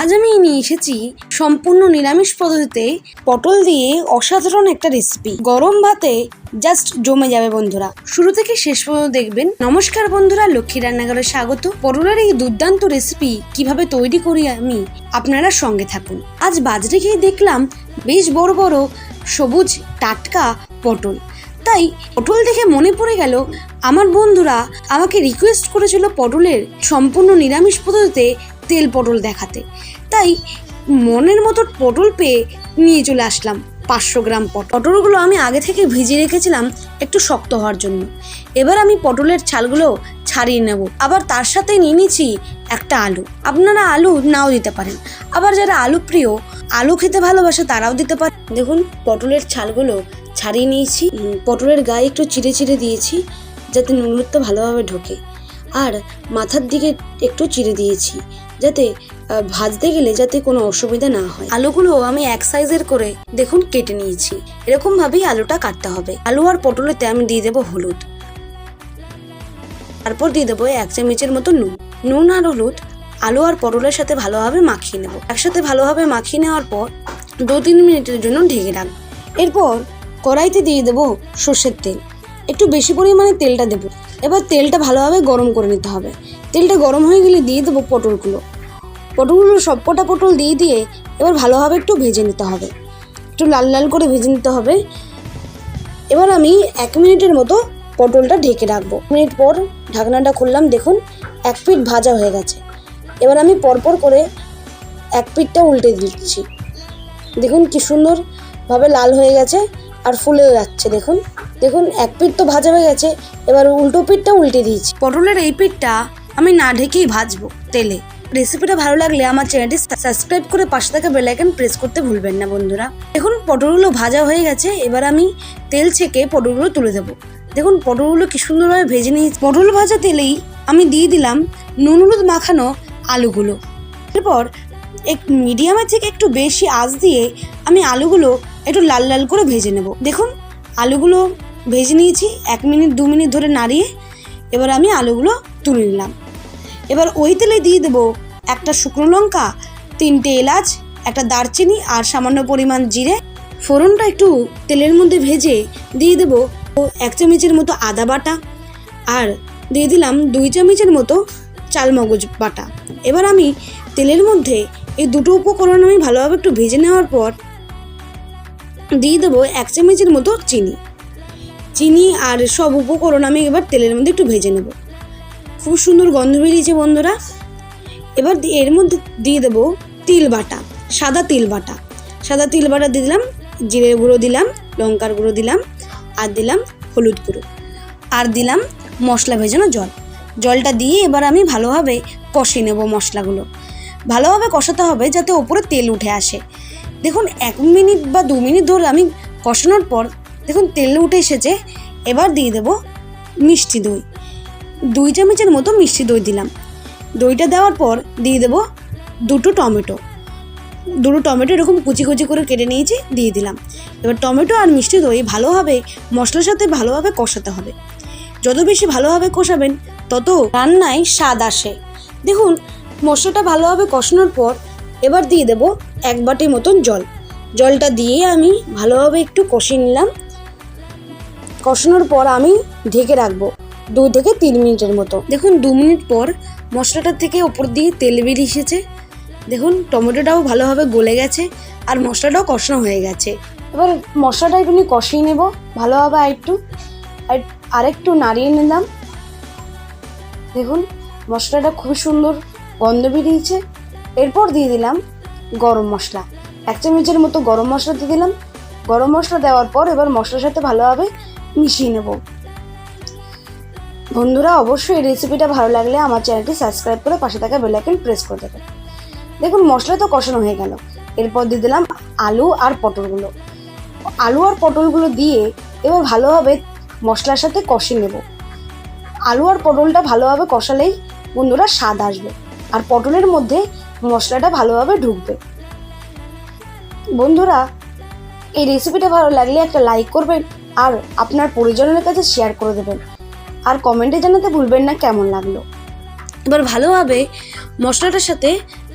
আজ আমি নিয়ে এসেছি সম্পূর্ণ নিরামিষ পদ্ধতিতে পটল দিয়ে অসাধারণ একটা রেসিপি গরম ভাতে জাস্ট জমে যাবে বন্ধুরা। শুরু থেকে শেষ পর্যন্ত দেখবেন। নমস্কার বন্ধুরা, লক্ষ্মী রান্নাঘরে স্বাগত। পটলের এই দুর্দান্ত রেসিপি কীভাবে তৈরি করি আমি আপনারা সঙ্গে থাকুন। আজ বাজারে গিয়ে দেখলাম বেশ বড় বড় সবুজ টাটকা পটল। তাই পটল দেখে মনে পড়ে গেল, আমার বন্ধুরা আমাকে রিকোয়েস্ট করেছিল পটলের সম্পূর্ণ নিরামিষ পদ্ধতিতে তেল পটল দেখাতে। তাই মনের মতো পটল পেয়ে নিয়ে চলে আসলাম পাঁচশো গ্রাম পটল পটলগুলো আমি আগে থেকে ভিজিয়ে রেখেছিলাম একটু শক্ত হওয়ার জন্য। এবার আমি পটলের ছালগুলো ছাড়িয়ে নেব। আবার তার সাথে নিয়ে নিয়েছি একটা আলু। আপনারা আলু নাও দিতে পারেন। আবার যারা আলু প্রিয়, আলু খেতে ভালোবাসে তারাও দিতে পারে দেখুন, পটলের ছালগুলো ছাড়িয়ে নিয়েছি। পটলের গায়ে একটু চিড়ে চিড়ে দিয়েছি যাতে নুনটা ভালোভাবে ঢোকে। আর মাথার দিকে একটু চিড়ে দিয়েছি, যাতে ভাজতে গেলে যাতে কোনো অসুবিধা না হয়। আলুগুলো আমি এক সাইজের করে দেখুন কেটে নিয়েছি, এরকম ভাবেই আলুটা কাটতে হবে। আলু আর পটলেতে আমি দিয়ে দেবো হলুদ। তারপর দিয়ে দেবো এক চামচের মতো নুন। নুন আর হলুদ আলু আর পটলের সাথে ভালোভাবে মাখিয়ে নেব। একসাথে ভালোভাবে মাখিয়ে নেওয়ার পর দু তিন মিনিটের জন্য ঢেকে রাখব এরপর কড়াইতে দিয়ে দেবো সর্ষের তেল। একটু বেশি পরিমাণে তেলটা দেবো। এবার তেলটা ভালোভাবে গরম করে নিতে হবে। তেলটা গরম হয়ে গেলে দিয়ে দেবো পটলগুলো। পটলগুলো সবকটা পটল দিয়ে দিয়ে এবার ভালোভাবে একটু ভেজে নিতে হবে। একটু লাল লাল করে ভেজে নিতে হবে। এবার আমি এক মিনিটের মতো পটলটা ঢেকে রাখব। মিনিট পর ঢাকনাটা খুললাম, দেখুন, এক পিঠ ভাজা হয়ে গেছে। এবার আমি পরপর করে এক পিঠটা উল্টে দিচ্ছি। দেখুন কি সুন্দরভাবে লাল হয়ে গেছে আর ফুলেও যাচ্ছে, দেখুন। দেখুন, এক পিঠ তো ভাজা হয়ে গেছে, এবার উল্টো পিঠটা উল্টে দিয়েছি। পটলের এই পিঠটা আমি না ঢেকেই ভাজবো তেলে। রেসিপিটা ভালো লাগলে আমার চ্যানেলটি সাবস্ক্রাইব করে পাশে থাকা বেল আইকন প্রেস করতে ভুলবেন না, বন্ধুরা। দেখুন, পটলগুলো ভাজা হয়ে গেছে, এবার আমি তেল ছেঁকে পটলগুলো তুলে দেবো। দেখুন, পটলগুলো কি সুন্দরভাবে ভেজে নিয়ে পটল ভাজা তেলেই আমি দিয়ে দিলাম নুন হলুদ মাখানো আলুগুলো। এরপর এক মিডিয়ামের থেকে একটু বেশি আঁচ দিয়ে আমি আলুগুলো একটু লাল লাল করে ভেজে নেব। দেখুন, আলুগুলো ভেজে নিয়েছি, এক মিনিট, দু মিনিট ধরে নাড়িয়ে এবার আমি আলুগুলো তুলে নিলাম। এবার ওই তেলে দিয়ে দেবো একটা শুকনো লঙ্কা, তিনটে এলাচ, একটা দারচিনি আর সামান্য পরিমাণ জিরে। ফোড়নটা একটু তেলের মধ্যে ভেজে দিয়ে দেবো এক চামচের মতো আদা বাটা আর দিয়ে দিলাম দুই চামচের মতো চালমগজ বাটা। এবার আমি তেলের মধ্যে এই দুটো উপকরণ আমি ভালোভাবে একটু ভেজে নেওয়ার পর দিয়ে দেবো এক চামচের মতো চিনি। চিনি আর সব উপকরণ আমি এবার তেলের মধ্যে একটু ভেজে নেব। খুব সুন্দর গন্ধ বেরিয়েছে বন্ধুরা। এবার এর মধ্যে দিয়ে দেবো তিল বাটা, সাদা তিল বাটা। সাদা তিল বাটা দিয়ে দিলাম, জিরে গুঁড়ো দিলাম, লঙ্কার গুঁড়ো দিলাম আর দিলাম হলুদ গুঁড়ো। আর দিলাম মশলা ভেজানো জল। জলটা দিয়ে এবার আমি ভালোভাবে কষিয়ে নেব মশলাগুলো। ভালোভাবে কষাতে হবে যাতে ওপরে তেল উঠে আসে। দেখুন, এক মিনিট বা দু মিনিট ধরে আমি কষানোর পর দেখুন, তেল উঠে এসেছে। এবার দিয়ে দেব মিষ্টি দই। দুই চামচের মতো মিষ্টি দই দিলাম। দইটা দেওয়ার পর দিয়ে দেব দুটো টমেটো। দুটো টমেটো এরকম কুচি কুচি করে কেটে নিয়েছি, দিয়ে দিলাম। এবার টমেটো আর মিষ্টি দই ভালোভাবে, মশলার সাথে ভালোভাবে কষাতে হবে। যত বেশি ভালোভাবে কষাবেন, তত রান্নায় স্বাদ আসে। দেখুন, মশলাটা ভালোভাবে কষানোর পর এবার দিয়ে দেব এক বাটি মতন জল। জলটা দিয়ে আমি ভালোভাবে একটু কষিয়ে নিলাম। কষানোর পর আমি ঢেকে রাখব দুই থেকে তিন মিনিটের মতো। দেখুন, দু মিনিট পর মশলাটার থেকে ওপর দিয়ে তেল বেরিয়ে এসেছে। দেখুন, টমেটোটাও ভালোভাবে গলে গেছে আর মশলাটাও কষানো হয়ে গেছে। এবার মশলাটা একটু কষিয়ে নেব ভালোভাবে একটু। আর আরেকটু নাড়িয়ে নিলাম। দেখুন, মশলাটা খুব সুন্দর গন্ধ বেরিয়েছে। এরপর দিয়ে দিলাম গরম মশলা। এক চামচের মতো গরম মশলা দিয়ে দিলাম। গরম মশলা দেওয়ার পর এবার মশলার সাথে ভালোভাবে মিশিয়ে নেব। বন্ধুরা, অবশ্যই এই রেসিপিটা ভালো লাগলে আমার চ্যানেলটি সাবস্ক্রাইব করে পাশে থাকা বেল আইকন প্রেস করে দেবেন। দেখুন, মশলা তো কষানো হয়ে গেল। এরপর দিয়ে দিলাম আলু আর পটলগুলো। আলু আর পটলগুলো দিয়ে এবার ভালোভাবে মশলার সাথে কষিয়ে নেব। আলু আর পটলটা ভালোভাবে কষালেই বন্ধুরা স্বাদ আসবে আর পটলের মধ্যে মশলাটা ভালোভাবে ঢুকবে। বন্ধুরা, এই রেসিপিটা ভালো লাগলে একটা লাইক করবেন আর আপনার পরিজনের কাছে শেয়ার করে দেবেন। আর কমেন্টে জানাতে ভুলবেন না কেমন লাগল। এবার ভালোভাবে মশলাটার সাথে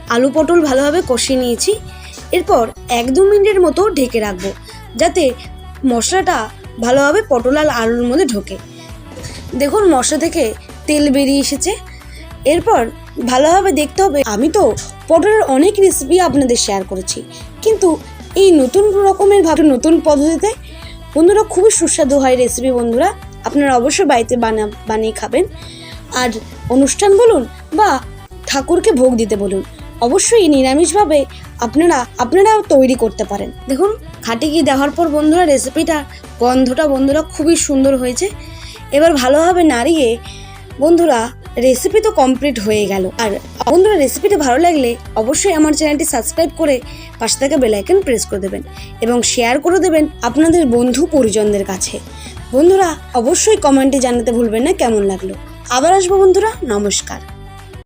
আলু পটল ভালোভাবে কষিয়ে নিয়েছি। এরপর এক দু মিনিটের মতো ঢেকে রাখব, যাতে মশলাটা ভালোভাবে পটল আর আলুর মধ্যে ঢোকে। দেখুন মশলা থেকে তেল বেরিয়ে এসেছে। এরপর ভালোভাবে দেখতে হবে, আমি তো পটলের অনেক রেসিপি আপনাদের শেয়ার করেছি। কিন্তু এই নতুন রকমের ভাবে, নতুন পদ্ধতিতে বন্ধুরা, খুবই সুস্বাদু হয় রেসিপি বন্ধুরা। আপনারা অবশ্যই বাড়িতে বানা বানিয়ে খাবেন। আর অনুষ্ঠান বলুন বা ঠাকুরকে ভোগ দিতে বলুন, অবশ্যই নিরামিষভাবে আপনারা আপনারাও তৈরি করতে পারেন। দেখুন, খাটি ঘি দেওয়ার পর বন্ধুরা রেসিপিটা গন্ধটা বন্ধুরা খুবই সুন্দর হয়েছে। এবার ভালোভাবে নাড়িয়ে বন্ধুরা রেসিপি তো কমপ্লিট হয়ে গেল। আর বন্ধুরা রেসিপিটা ভালো লাগলে অবশ্যই আমার চ্যানেলটি সাবস্ক্রাইব করে পাশে থাকা বেলাইকন প্রেস করে দেবেন এবং শেয়ার করে দেবেন আপনাদের বন্ধু পরিজনদের কাছে। বন্ধুরা, অবশ্যই কমেন্টে জানাতে ভুলবেন না, কেমন লাগল? আবার আসব বন্ধুরা, নমস্কার।